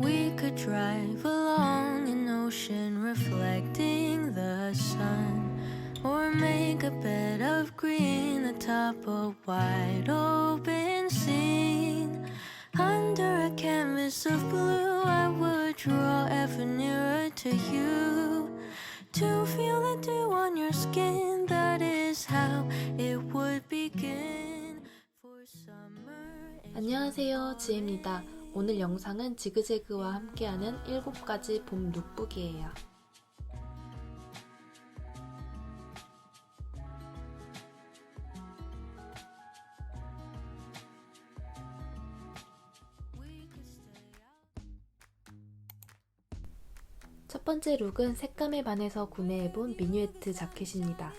We could drive along an ocean reflecting the sun. Or make a bed of green atop a wide open scene. Under a canvas of blue, I would draw ever nearer to you. To feel the dew on your skin, that is how it would begin. For summer. is 안녕하세요 지혜입니다 오늘 영상은 지그재그와 함께하는 7가지 봄 룩북이에요. 첫 번째 룩은 색감에 반해서 구매해본 미니웨트 자켓입니다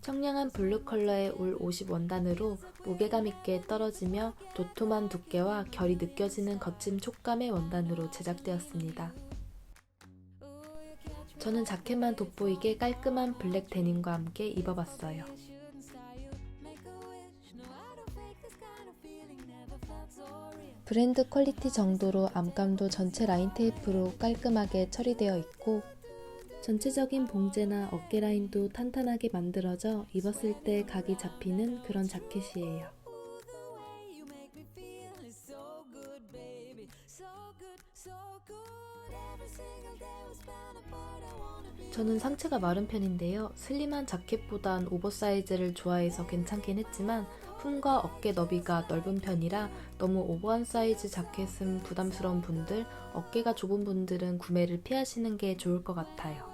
청량한 블루 컬러의 울50 원단으로 무게감 있게 떨어지며 도톰한 두께와 결이 느껴지는 거친 촉감의 원단으로 제작되었습니다. 저는 자켓만 돋보이게 깔끔한 블랙 데님과 함께 입어봤어요. 브랜드 퀄리티 정도로 암감도 전체 라인 테이프로 깔끔하게 처리되어 있고 전체적인 봉제나 어깨 라인도 탄탄하게 만들어져 입었을 때 각이 잡히는 그런 자켓이에요. 저는 상체가 마른 편인데요. 슬림한 자켓보단 오버사이즈를 좋아해서 괜찮긴 했지만 품과 어깨 너비가 넓은 편이라 너무 오버한 사이즈 자켓은 부담스러운 분들, 어깨가 좁은 분들은 구매를 피하시는 게 좋을 것 같아요.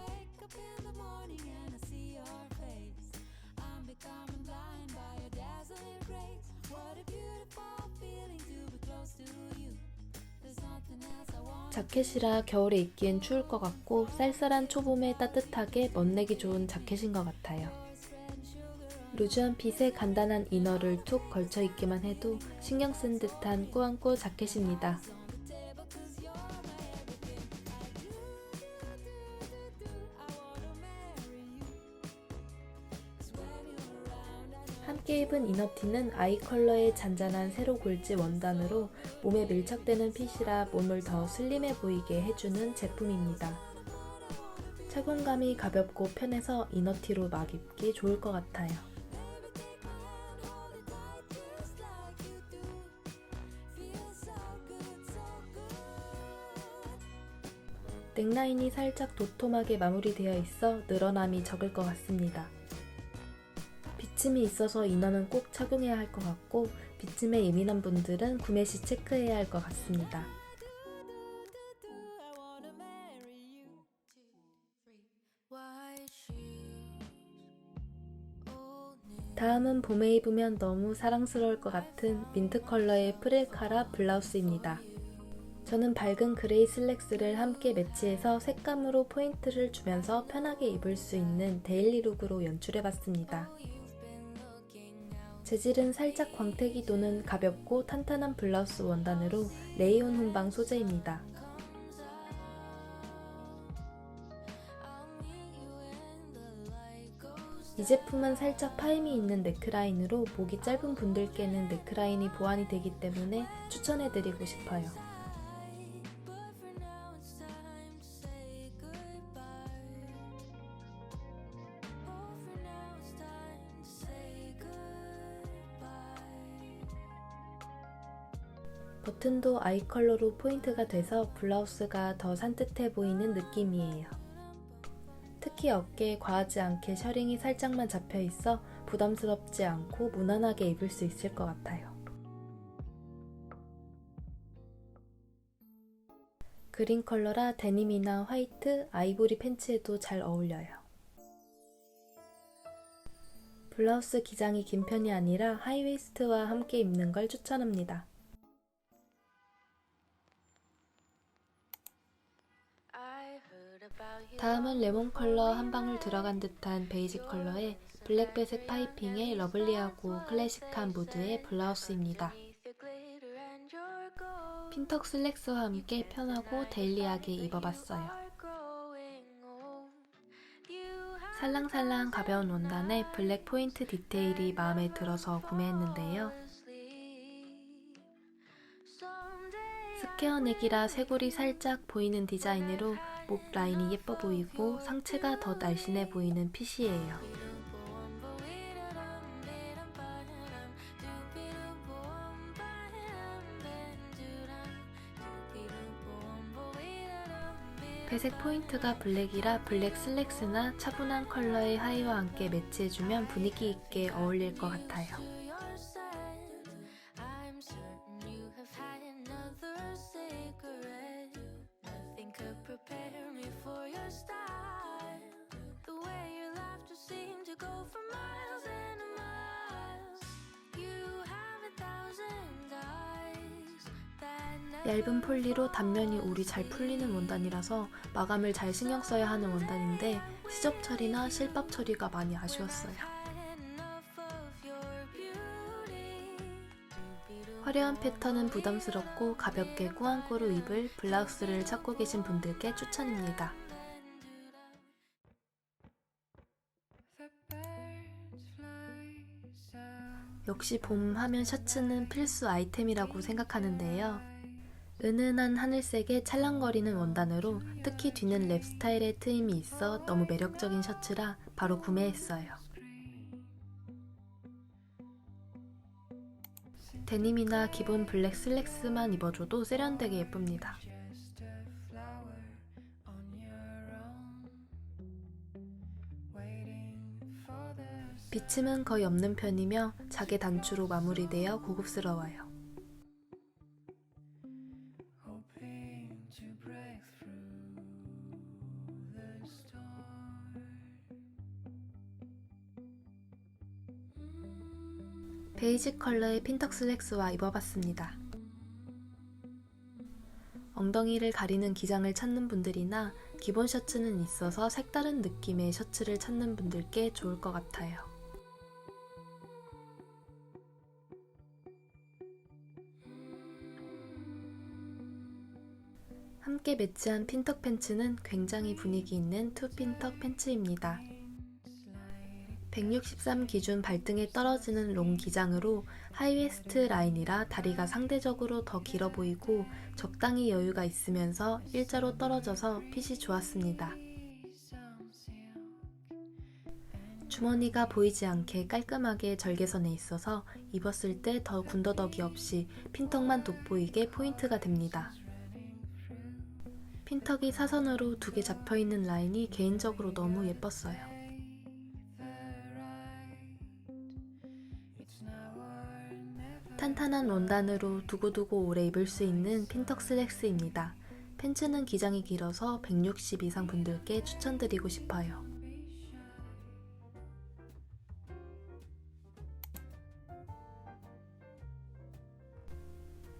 자켓이라 겨울에 입기엔 추울 것 같고 쌀쌀한 초봄에 따뜻하게 멋내기 좋은 자켓인 것 같아요. 루즈한 핏에 간단한 이너를 툭 걸쳐 입기만 해도 신경 쓴 듯한 꾸안꾸 자켓입니다. 함께 입은 이너티는 아이 컬러의 잔잔한 세로 골지 원단으로 몸에 밀착되는 핏이라 몸을 더 슬림해 보이게 해주는 제품입니다. 착용감이 가볍고 편해서 이너티로 막 입기 좋을 것 같아요. 넥라인이 살짝 도톰하게 마무리되어 있어 늘어남이 적을 것 같습니다. 비침이 있어서 이너는 꼭 착용해야 할 것 같고 비침에 예민한 분들은 구매 시 체크해야 할 것 같습니다. 다음은 봄에 입으면 너무 사랑스러울 것 같은 민트 컬러의 프릴카라 블라우스입니다. 저는 밝은 그레이 슬랙스를 함께 매치해서 색감으로 포인트를 주면서 편하게 입을 수 있는 데일리 룩으로 연출해봤습니다. 재질은 살짝 광택이 도는 가볍고 탄탄한 블라우스 원단으로 레이온 혼방 소재입니다. 이 제품은 살짝 파임이 있는 네크라인으로 목이 짧은 분들께는 네크라인이 보완이 되기 때문에 추천해드리고 싶어요. 버튼도 아이 컬러로 포인트가 돼서 블라우스가 더 산뜻해 보이는 느낌이에요. 특히 어깨에 과하지 않게 셔링이 살짝만 잡혀 있어 부담스럽지 않고 무난하게 입을 수 있을 것 같아요. 그린 컬러라 데님이나 화이트, 아이보리 팬츠에도 잘 어울려요. 블라우스 기장이 긴 편이 아니라 하이웨이스트와 함께 입는 걸 추천합니다. 다음은 레몬 컬러 한 방울 들어간 듯한 베이지 컬러의 블랙배색 파이핑의 러블리하고 클래식한 무드의 블라우스입니다. 핀턱 슬랙스와 함께 편하고 데일리하게 입어봤어요. 살랑살랑 가벼운 원단에 블랙 포인트 디테일이 마음에 들어서 구매했는데요. Someday 스퀘어 넥이라 쇄골이 살짝 보이는 디자인으로 목 라인이 예뻐 보이고 상체가 더 날씬해 보이는 핏이에요. 배색 포인트가 블랙이라 블랙 슬랙스나 차분한 컬러의 하의와 함께 매치해주면 분위기 있게 어울릴 것 같아요. 단면이 올이 잘 풀리는 원단이라서 마감을 잘 신경 써야 하는 원단인데 시접 처리나 실밥 처리가 많이 아쉬웠어요. 화려한 패턴은 부담스럽고 가볍게 꾸안꾸로 입을 블라우스를 찾고 계신 분들께 추천입니다. 역시 봄 하면 셔츠는 필수 아이템이라고 생각하는데요. 은은한 하늘색의 찰랑거리는 원단으로 특히 뒤는 랩 스타일의 트임이 있어 너무 매력적인 셔츠라 바로 구매했어요. 데님이나 기본 블랙 슬랙스만 입어줘도 세련되게 예쁩니다. 비침은 거의 없는 편이며 작의 단추로 마무리되어 고급스러워요. 베이지 컬러의 핀턱 슬랙스와 입어봤습니다. 엉덩이를 가리는 기장을 찾는 분들이나 기본 셔츠는 있어서 색다른 느낌의 셔츠를 찾는 분들께 좋을 것 같아요. 함께 매치한 핀턱 팬츠는 굉장히 분위기 있는 투 핀턱 팬츠입니다. 163 기준 발등에 떨어지는 롱 기장으로 하이웨스트 라인이라 다리가 상대적으로 더 길어 보이고 적당히 여유가 있으면서 일자로 떨어져서 핏이 좋았습니다. 주머니가 보이지 않게 깔끔하게 절개선에 있어서 입었을 때 더 군더더기 없이 핀턱만 돋보이게 포인트가 됩니다. 핀턱이 사선으로 두 개 잡혀있는 라인이 개인적으로 너무 예뻤어요. 탄탄한 원단으로 두고두고 오래 입을 수 있는 핀턱 슬랙스입니다. 팬츠는 기장이 길어서 160 이상 분들께 추천드리고 싶어요.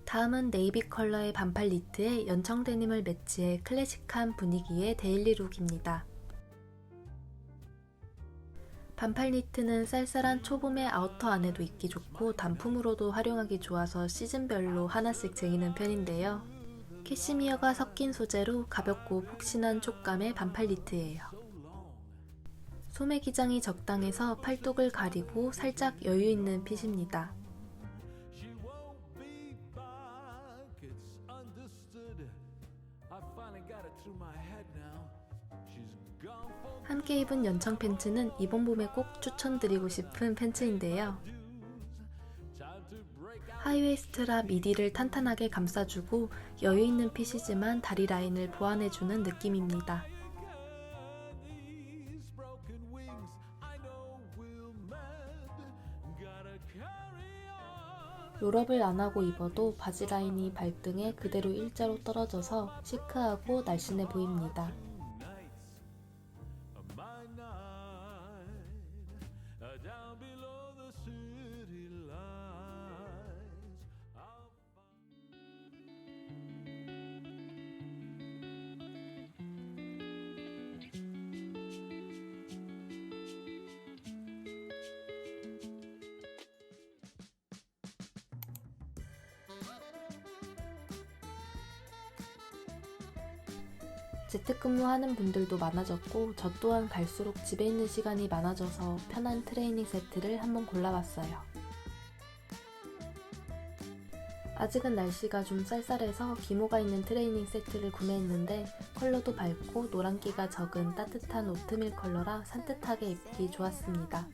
다음은 네이비 컬러의 반팔 니트에 연청 데님을 매치해 클래식한 분위기의 데일리 룩입니다. 반팔 니트는 쌀쌀한 초봄의 아우터 안에도 입기 좋고 단품으로도 활용하기 좋아서 시즌별로 하나씩 쟁이는 편인데요. 캐시미어가 섞인 소재로 가볍고 폭신한 촉감의 반팔 니트예요. 소매 기장이 적당해서 팔뚝을 가리고 살짝 여유 있는 핏입니다. 함께 입은 연청 팬츠는 이번 봄에 꼭 추천드리고 싶은 팬츠인데요. 하이웨스트라 미디를 탄탄하게 감싸주고 여유 있는 핏이지만 다리 라인을 보완해주는 느낌입니다. 롤업을 안 하고 입어도 바지 라인이 발등에 그대로 일자로 떨어져서 시크하고 날씬해 보입니다. 재택근무하는 분들도 많아졌고 저 또한 갈수록 집에 있는 시간이 많아져서 편한 트레이닝 세트를 한번 골라봤어요. 아직은 날씨가 좀 쌀쌀해서 기모가 있는 트레이닝 세트를 구매했는데 컬러도 밝고 노란기가 적은 따뜻한 오트밀 컬러라 산뜻하게 입기 좋았습니다.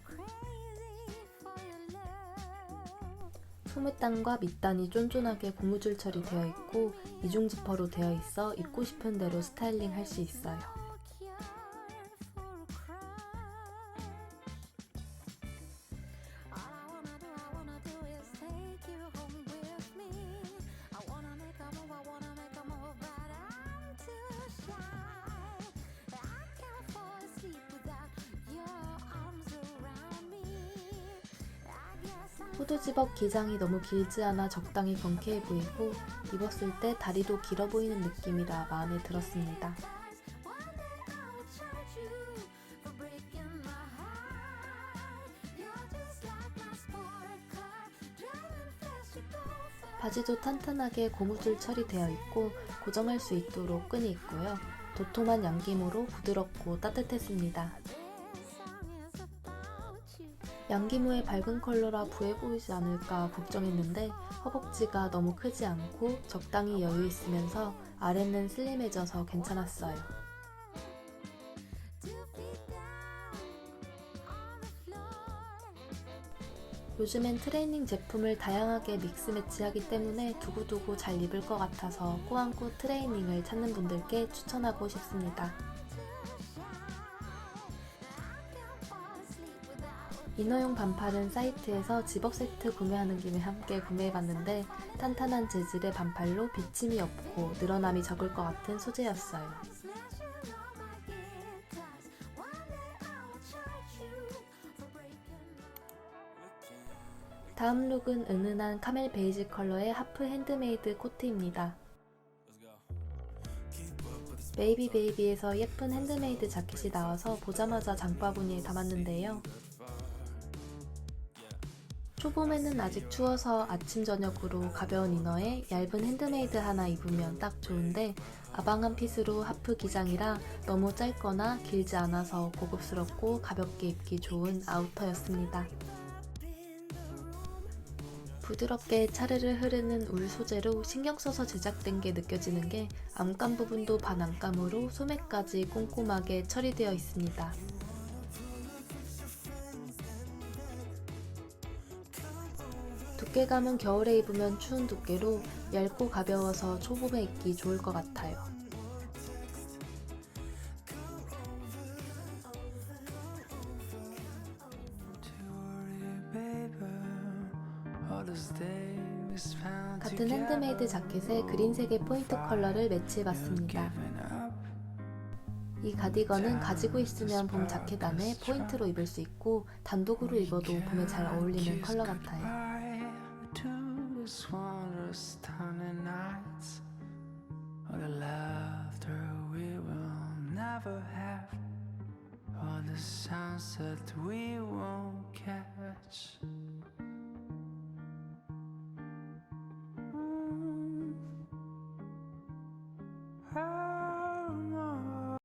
소매단과 밑단이 쫀쫀하게 고무줄 처리되어 있고 이중 지퍼로 되어 있어 입고 싶은 대로 스타일링 할 수 있어요. 후드 집업 기장이 너무 길지 않아 적당히 경쾌해 보이고 입었을 때 다리도 길어 보이는 느낌이라 마음에 들었습니다. 바지도 탄탄하게 고무줄 처리되어 있고 고정할 수 있도록 끈이 있고요. 도톰한 양기모로 부드럽고 따뜻했습니다. 양기모의 밝은 컬러라 부해 보이지 않을까 걱정했는데 허벅지가 너무 크지 않고 적당히 여유 있으면서 아래는 슬림해져서 괜찮았어요. 요즘엔 트레이닝 제품을 다양하게 믹스 매치하기 때문에 두고두고 잘 입을 것 같아서 꾸안꾸 트레이닝을 찾는 분들께 추천하고 싶습니다. 이너용 반팔은 사이트에서 집업 세트 구매하는 김에 함께 구매해봤는데 탄탄한 재질의 반팔로 비침이 없고 늘어남이 적을 것 같은 소재였어요. 다음 룩은 은은한 카멜 베이지 컬러의 하프 핸드메이드 코트입니다. 베이비 베이비에서 예쁜 핸드메이드 자켓이 나와서 보자마자 장바구니에 담았는데요. 초봄에는 아직 추워서 아침 저녁으로 가벼운 이너에 얇은 핸드메이드 하나 입으면 딱 좋은데 아방한 핏으로 하프 기장이라 너무 짧거나 길지 않아서 고급스럽고 가볍게 입기 좋은 아우터였습니다. 부드럽게 차르르 흐르는 울 소재로 신경 써서 제작된 게 느껴지는 게 암감 부분도 반암감으로 소매까지 꼼꼼하게 처리되어 있습니다. 두께감은 겨울에 입으면 추운 두께로 얇고 가벼워서 초봄에 입기 좋을 것 같아요. 같은 핸드메이드 자켓에 그린색의 포인트 컬러를 매치해봤습니다. 이 가디건은 가지고 있으면 봄 자켓 안에 포인트로 입을 수 있고 단독으로 입어도 봄에 잘 어울리는 컬러 같아요. those wondrous stunning nights. All the laughter we will never have. All the sunsets we won't catch.